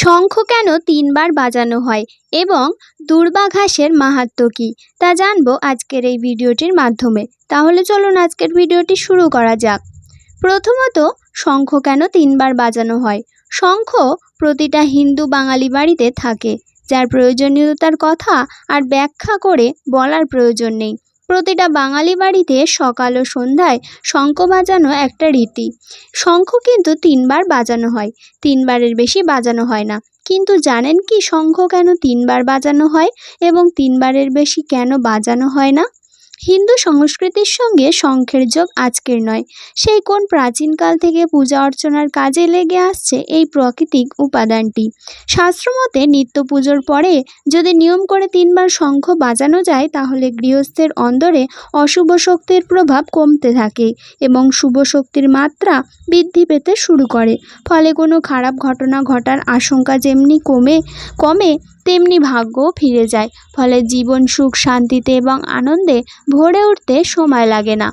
শঙ্খ কেন তিনবার বাজানো হয় এবং দূর্বা ঘাসের মাহাত্ম্য কী তা জানব আজকের এই ভিডিওটির মাধ্যমে। তাহলে চলুন আজকের ভিডিওটি শুরু করা যাক। প্রথমত, শঙ্খ কেন তিনবার বাজানো হয়? শঙ্খ প্রতিটা হিন্দু বাঙালি বাড়িতে থাকে, যার প্রয়োজনীয়তার কথা আর ব্যাখ্যা করে বলার প্রয়োজন নেই। প্রতিটা বাঙালি বাড়িতে সকাল ও সন্ধ্যায় শঙ্খ বাজানো একটা রীতি। শঙ্খ কিন্তু তিনবার বাজানো হয়, তিনবারের বেশি বাজানো হয় না। কিন্তু জানেন কি শঙ্খ কেন তিনবার বাজানো হয় এবং তিনবারের বেশি কেন বাজানো হয় না? হিন্দু সংস্কৃতির সঙ্গে শঙ্খের যোগ আজকের নয়। সেই কোন প্রাচীনকাল থেকে পূজা অর্চনার কাজে লেগে আসছে এই প্রাকৃতিক উপাদানটি? শাস্ত্রমতে নিত্য পুজোর পরে যদি নিয়ম করে তিনবার শঙ্খ বাজানো যায়, তাহলে গৃহস্থের অন্দরে অশুভ শক্তির প্রভাব কমতে থাকে এবং শুভ শক্তির মাত্রা বৃদ্ধি পেতে শুরু করে। ফলে কোনো খারাপ ঘটনা ঘটার আশঙ্কা যেমনি কমে কমে তেমনি ভাগ্যও ফিরে যায়, ফলে জীবন সুখ, শান্তিতে এবং আনন্দে ভরে উঠতে সময় লাগে না।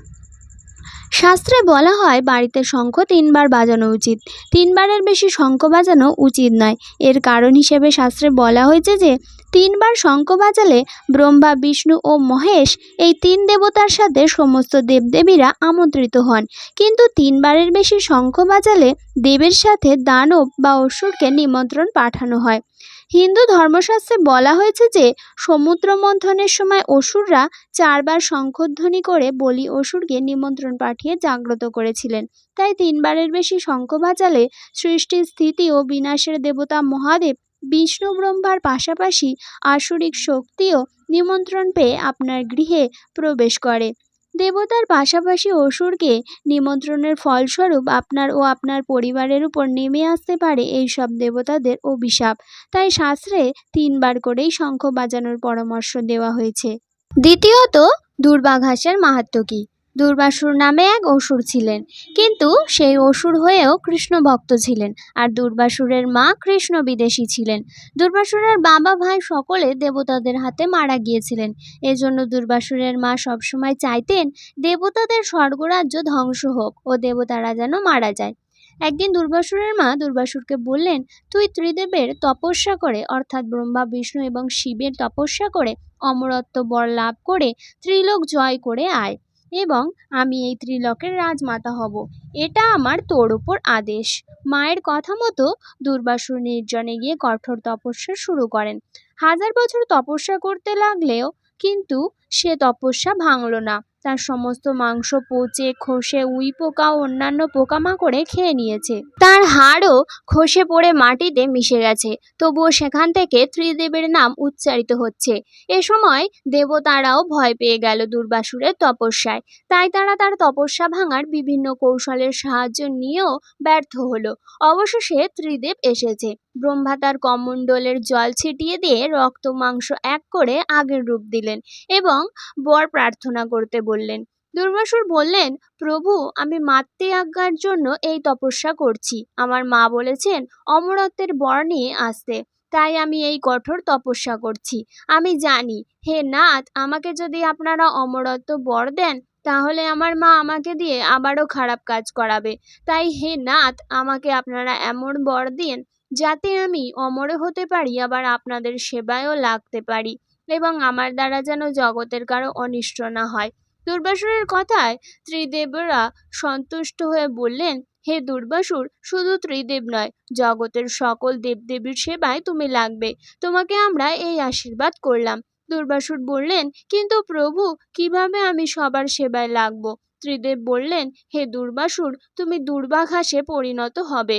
শাস্ত্রে বলা হয়, বাড়িতে শঙ্খ তিনবার বাজানো উচিত। তিনবারের বেশি শঙ্খ বাজানো উচিত নয়। এর কারণ হিসেবে শাস্ত্রে বলা হয়েছে যে, তিনবার শঙ্খ বাজালে ব্রহ্মা, বিষ্ণু ও মহেশ এই তিন দেবতার সাথে সমস্ত দেবদেবীরা আমন্ত্রিত হন। কিন্তু তিনবারের বেশি শঙ্খ বাজালে দেবের সাথে দানব বা অসুরকে নিমন্ত্রণ পাঠানো হয়। হিন্দু ধর্মশাস্ত্রে বলা হয়েছে যে সমুদ্র মন্থনের সময় অসুররা চারবার শঙ্খধ্বনি করে বলি অসুরকে নিমন্ত্রণ পাঠিয়ে জাগ্রত করেছিলেন। তাই তিনবারের বেশি শঙ্খ বাজালে সৃষ্টি স্থিতি ও বিনাশের দেবতা মহাদেব বিষ্ণু ব্রহ্মার পাশাপাশি আসুরিক শক্তিও নিমন্ত্রণ পেয়ে আপনার গৃহে প্রবেশ করে। দেবতার পাশাপাশি অসুরকে নিমন্ত্রণের ফলস্বরূপ আপনার ও আপনার পরিবারের উপর নেমে আসতে পারে এই সব দেবতাদের অভিশাপ। তাই শাস্ত্রে তিনবার করেই শঙ্খ বাজানোর পরামর্শ দেওয়া হয়েছে। দ্বিতীয়ত, দুর্বাঘাসের মাহাত্ম কী? দুর্বাসুর নামে এক অসুর ছিলেন। কিন্তু সেই অসুর হয়েও কৃষ্ণ ভক্ত ছিলেন আর দুর্বাসুরের মা কৃষ্ণ বিদেশি ছিলেন। দুর্বাসুরের বাবা ভাই সকলে দেবতাদের হাতে মারা গিয়েছিলেন। এজন্য দুর্বাসুরের মা সবসময় চাইতেন দেবতাদের স্বর্গরাজ্য ধ্বংস হোক ও দেবতারা যেন মারা যায়। একদিন দুর্বাসুরের মা দুর্বাসুরকে বললেন, তুই ত্রিদেবের তপস্যা করে, অর্থাৎ ব্রহ্মা, বিষ্ণু এবং শিবের তপস্যা করে, অমরত্ব বর লাভ করে ত্রিলোক জয় করে আয়। এবং আমি এই ত্রিলকের রাজমাতা হব। এটা আমার তোর ওপর আদেশ। মায়ের কথা মতো দুর্বাসুর নির্জনে গিয়ে কঠোর তপস্যা শুরু করেন। হাজার বছর তপস্যা করতে লাগলেও কিন্তু সে তপস্যা ভাঙল না। তার সমস্ত মাংস, পচে, খসে, উই পোকা ও অন্যান্য পোকামাকড়ে খেয়ে নিয়েছে। তার হাড়ও খসে পড়ে মাটিতে মিশে গেছে। তবুও সেখান থেকে ত্রিদেবের নাম উচ্চারিত হচ্ছে। এ সময় দেবতারাও ভয় পেয়ে গেল দুর্বাসুরের তপস্যায়। তাই তারা তার তপস্যা ভাঙার বিভিন্ন কৌশলের সাহায্য নিয়েও ব্যর্থ হলো। অবশেষে ত্রিদেব এসেছে। ব্রহ্মা তার কমণ্ডলের জল ছিটিয়ে দিয়ে রক্ত, মাংস এক করে আগের রূপ দিলেন এবং বর প্রার্থনা করতে বললেন দুর্বাসুর বললেন, প্রভু, আমি মাতৃ আজ্ঞার জন্য এই তপস্যা করছি। আমার মা বলেছেন, অমরত্বের বর নিয়ে আসতে। তাই আমি এই কঠোর তপস্যা করছি। আমি জানি, হে নাথ, আমাকে যদি আপনারা অমরত্ব বর দেন, তাহলে আমার মা আমাকে দিয়ে আবারও খারাপ কাজ করাবে। তাই হে নাথ, আমাকে আপনারা এমন বর দিন যাতে আমি অমর হতে পারি, আবার আপনাদের সেবায়ও লাগতে পারি এবং আমার দ্বারা যেন জগতের কারও অনিষ্ট না হয়। দুর্বাসুরের কথায় ত্রিদেবরা সন্তুষ্ট হয়ে বললেন, হে দুর্বাসুর, শুধু ত্রিদেব নয়, জগতের সকল দেবদেবীর সেবায় তুমি লাগবে। তোমাকে আমরা এই আশীর্বাদ করলাম। দুর্বাসুর বললেন, কিন্তু প্রভু, কীভাবে আমি সবার সেবায় লাগবো? ত্রিদেব বললেন, হে দুর্বাসুর, তুমি দুর্বাঘাসে পরিণত হবে।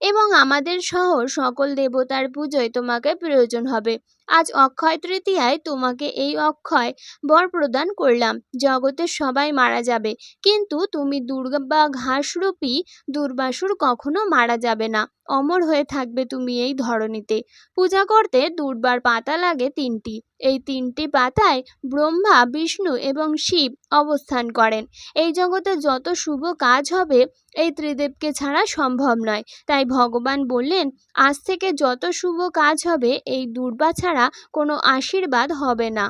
এবং আমাদের সহ সকল দেবতার পুজোয় তোমাকে প্রয়োজন হবে। আজ অক্ষয় তৃতীয়ায় তোমাকে এই অক্ষয় বর প্রদান করলাম। জগতের সবাই মারা যাবে, কিন্তু তুমি দুর্গা বা ঘাসরূপী দুর্বাসুর কখনো মারা যাবে না। অমর হয়ে থাকবে তুমি এই ধরনীতে পূজা করতে দুর্বার পাতা লাগে তিনটি। এই তিনটি পাতায় ব্রহ্মা, বিষ্ণু এবং শিব অবস্থান করেন। এই জগতে যত শুভ কাজ হবে, এই ত্রিদেবকে ছাড়া সম্ভব নয়। তাই ভগবান বললেন, আজ থেকে যত শুভ কাজ হবে, এই দুর্বা ছাড়া কোনো আশীর্বাদ হবে না।